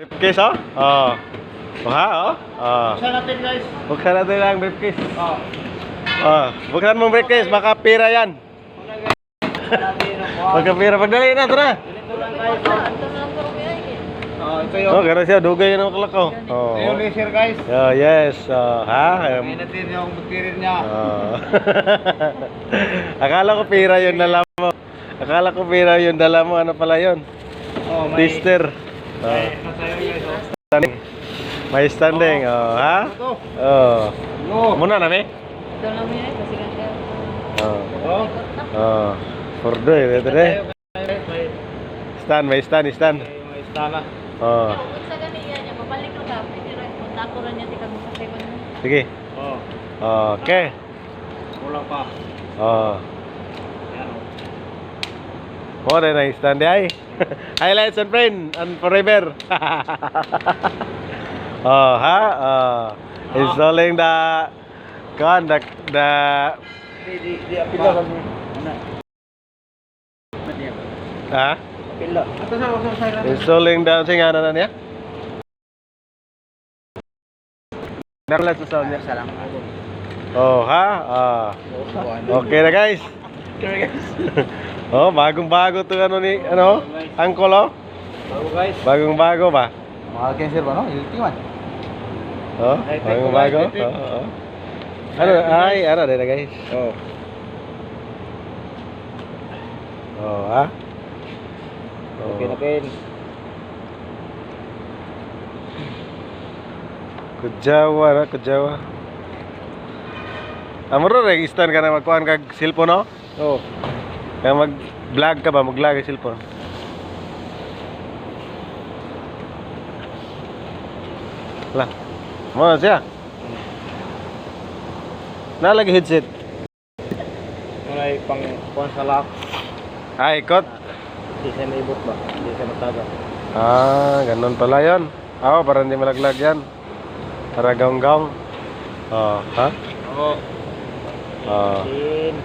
Briefcase, oh? Oh. Oh, ha, oh? Oh. Buksan natin guys. Buksan natin ang briefcase. Oh. Oh. Buksan mo ang briefcase, baka pira yan. Baka pira. Pagdali na, tara. Lang guys. Oh, ito yung, Oh, gano'n siya. Dugay yan ang kalakaw. Oh. ito yung laser guys. Oh, yes. Oh, ha? Um, Ngayon natin yung butirin niya. oh. Akala ko pira yun dala mo. Akala ko pira yun dala mo. Ano pala yun? Oh, may, Twister. Oh. may nasayo guys. oh. Standing. May standing. Oh, ha? Ano to? Oh. No. Muna na, me? Oh. Oh. Oh. Furdo eh. Ito eh. Tayo, guys. May, Stand, may stand, stand. may, may istana. Oh. Sige. Oh. Okay. Kulang pa. Oh. Na na stand ay. Highlights and friend and forever. oh, ha? Oh. Installing the kan the the Di, di, di, apila. Ano? ha? Apila. Installing the sing ano na niya? Nakala sa sound niya. Salam. Oh, ha? Ah. Okay na guys. Okay guys. Oh, bagong-bago 'to ano ni ano? Angkol oh. Bago guys. Bagong-bago ba? Mahal cancer ba no? Healthy man. Oh, Ay, thank bagong you, bago. guys, thank you. Oo. oo. Ano, ay, ano din guys. Oh. Oh, ha? Oh. Okay na Ken. Kudyawa na, kudyawa. Amro re stand ka na magkuhan kag cellphone no? Oh. Kaya mag-vlog ka ba? Mag-vlog ang cellphone. Wala. Mo na siya. Nalagi headset. May pang pang sa lock. Ay, ikot. Hindi siya naibot ba? Hindi siya mataga. Ah, ganun pala yun. Oo, para hindi malaglag yan. Para gaong-gaong. Oh, ha? Oo. Oh. Sin.